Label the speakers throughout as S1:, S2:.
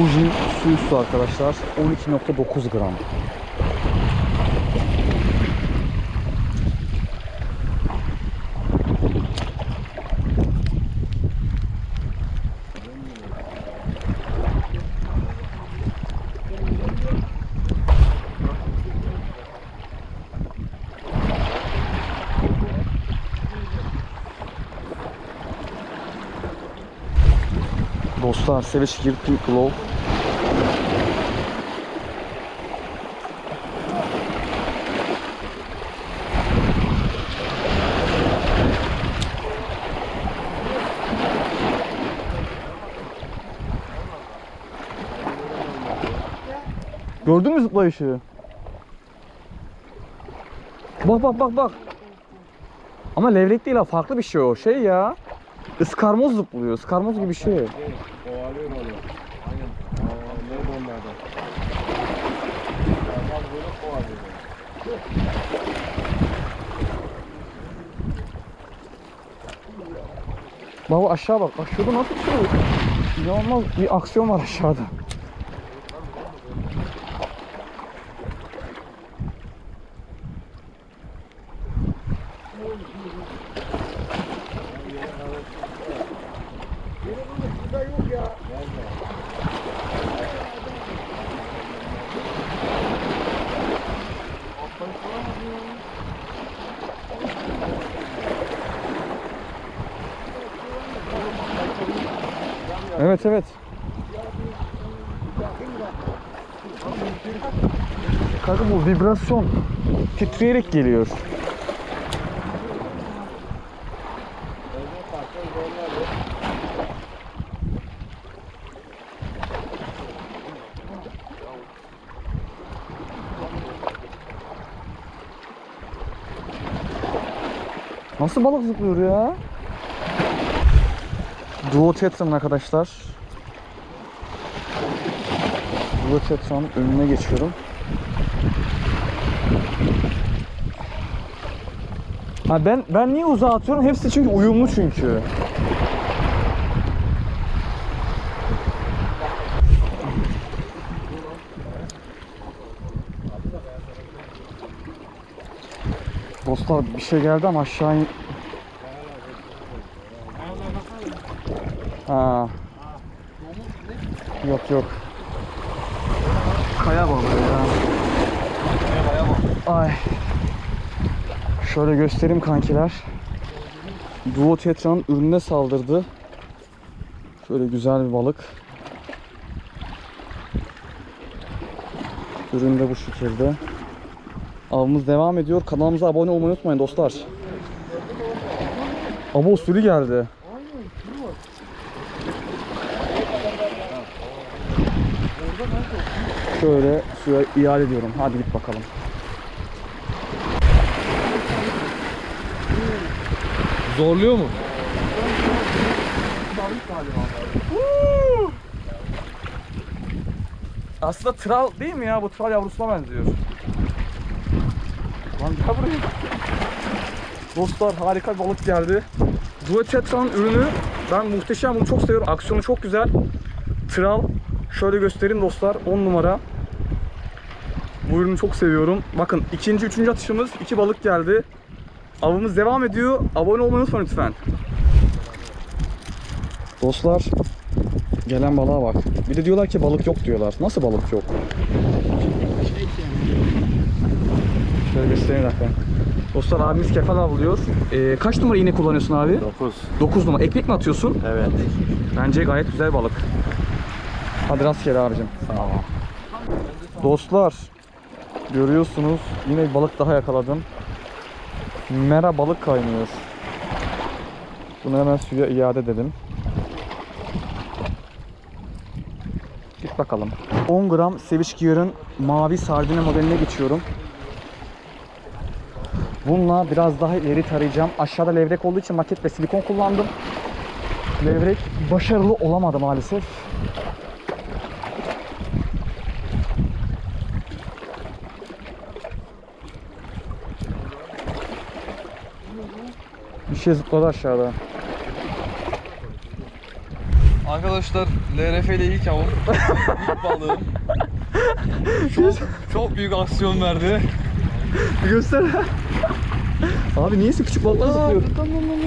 S1: Fuji su üstü arkadaşlar. 12.9 gram. Dostlar Savage Gear Pink Gördün mü zıplayışı? Bak bak bak bak. Ama levrek değil ha farklı bir şey o. Şey ya. Iskarmoz zıplıyor. Iskarmoz gibi bir şey.
S2: Kovalıyor onu. Aynen. Nerede onlardan? Adam böyle kovalıyor.
S1: Baba aşağı bak. Aşağıda nasıl bir şey? İnanılmaz bir aksiyon var aşağıda. Evet evet. Kanka bu vibrasyon titreyerek geliyor. Nasıl balık zıplıyor ya? Duo Tetra'nın arkadaşlar. Duo Tetra'nın önüne geçiyorum. Ha ben ben niye uzağa atıyorum? Hepsi çünkü uyumlu çünkü. Dostlar bir şey geldi ama aşağı in... Ha. Yok yok. Kaya balığı ya. Ay. Şöyle göstereyim kankiler. Duo Tetra'nın ürününe saldırdı. Şöyle güzel bir balık. Ürün de bu şekilde. Avımız devam ediyor. Kanalımıza abone olmayı unutmayın dostlar. Abo sürü geldi. Şöyle suya iade ediyorum. Hadi git bakalım.
S2: Zorluyor mu?
S1: Aslında tral değil mi ya? Bu tral yavrusuna benziyor. Gel buraya. Dostlar harika balık geldi. Duo Tetra'nın ürünü ben muhteşem bunu çok seviyorum. Aksiyonu çok güzel. Tral şöyle göstereyim dostlar 10 numara. Bu ürünü çok seviyorum. Bakın ikinci, üçüncü atışımız iki balık geldi. Avımız devam ediyor. Abone olmayı unutmayın lütfen. Dostlar gelen balığa bak. Bir de diyorlar ki balık yok diyorlar. Nasıl balık yok? Şöyle göstereyim dakika. Dostlar abimiz kefal avlıyor. Ee, kaç numara iğne kullanıyorsun abi?
S2: 9.
S1: 9 numara. Ekmek mi atıyorsun?
S2: Evet.
S1: Bence gayet güzel balık. Hadi rastgele abicim.
S2: Sağ ol.
S1: Dostlar görüyorsunuz yine bir balık daha yakaladım. Mera balık kaynıyor. Bunu hemen suya iade edelim. Git bakalım. 10 gram Savage Gear'ın mavi sardine modeline geçiyorum. Bununla biraz daha ileri tarayacağım. Aşağıda levrek olduğu için maket ve silikon kullandım. Levrek başarılı olamadı maalesef. Bir şey zıpladı aşağıda.
S2: Arkadaşlar LRF ile ilk avım. ilk balığım. Çok, çok büyük aksiyon verdi.
S1: Göster. Abi niyeyse küçük balıklar zıplıyor.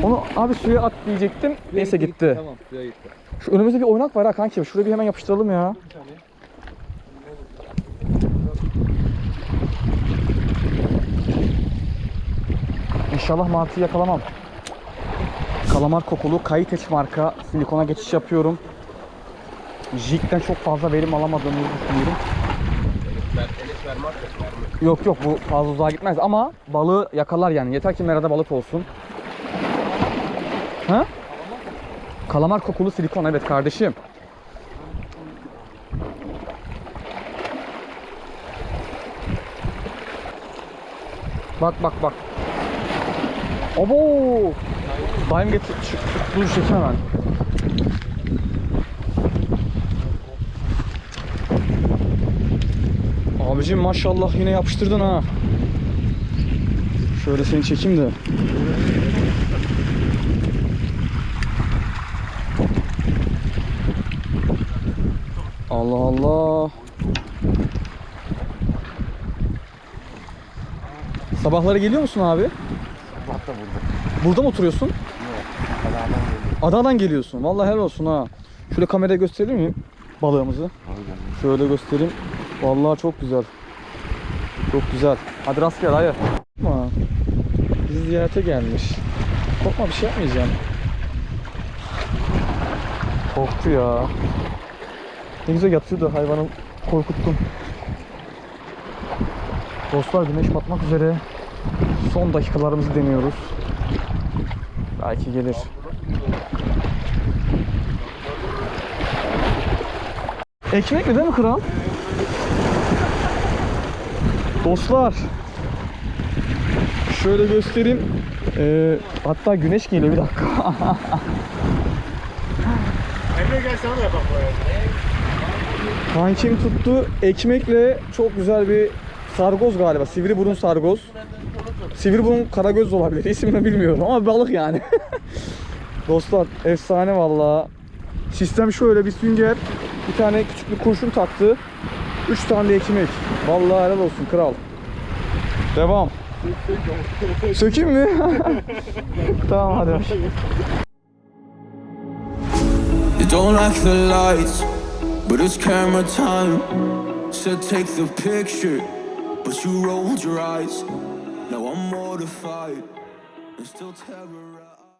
S1: Onu abi suya at diyecektim. Neyse gitti.
S2: Tamam suya gitti.
S1: Şu önümüzde bir oynak var ha kanki. Şuraya bir hemen yapıştıralım ya. İnşallah martıyı yakalamam. Kalamar kokulu Kayiteç marka silikona geçiş yapıyorum. Jig'den çok fazla verim alamadığımı düşünüyorum. Yok yok bu fazla uzağa gitmez ama balığı yakalar yani. Yeter ki merada balık olsun. Ha? Kalamar kokulu silikon evet kardeşim. Bak bak bak. Abo! Daim getir. Dur çekim hemen. Abicim maşallah yine yapıştırdın ha. Şöyle seni çekeyim de. Allah Allah. Sabahları geliyor musun abi?
S2: Bak da burada.
S1: Burada mı oturuyorsun? Adadan geliyorsun. Vallahi helal olsun ha. Şöyle kameraya gösterir miyim balığımızı? Şöyle göstereyim. Vallahi çok güzel. Çok güzel. Hadi rastgele hayır. Korkma. Bizi ziyarete gelmiş. Korkma bir şey yapmayacağım. Korktu ya. Ne güzel yatıyordu hayvanı korkuttum. Dostlar güneş batmak üzere. Son dakikalarımızı deniyoruz. Belki gelir. Ekmek mi değil mi kral? Dostlar. Şöyle göstereyim. Ee, hatta güneş geliyor bir dakika.
S3: Emre gel sana da yapak
S1: Kankim tuttu. Ekmekle çok güzel bir sargoz galiba. Sivri burun sargoz. Sivri burun karagöz olabilir. İsmini bilmiyorum ama balık yani. Dostlar efsane vallahi. Sistem şöyle bir sünger, bir tane küçük bir kurşun taktı. 3 tane de ekmek. Vallahi helal olsun kral. Devam. Sökeyim mi? tamam hadi.
S4: You don't like the lights, but it's camera time. Said take the picture, but you rolled your eyes. Now I'm mortified and still terrorized.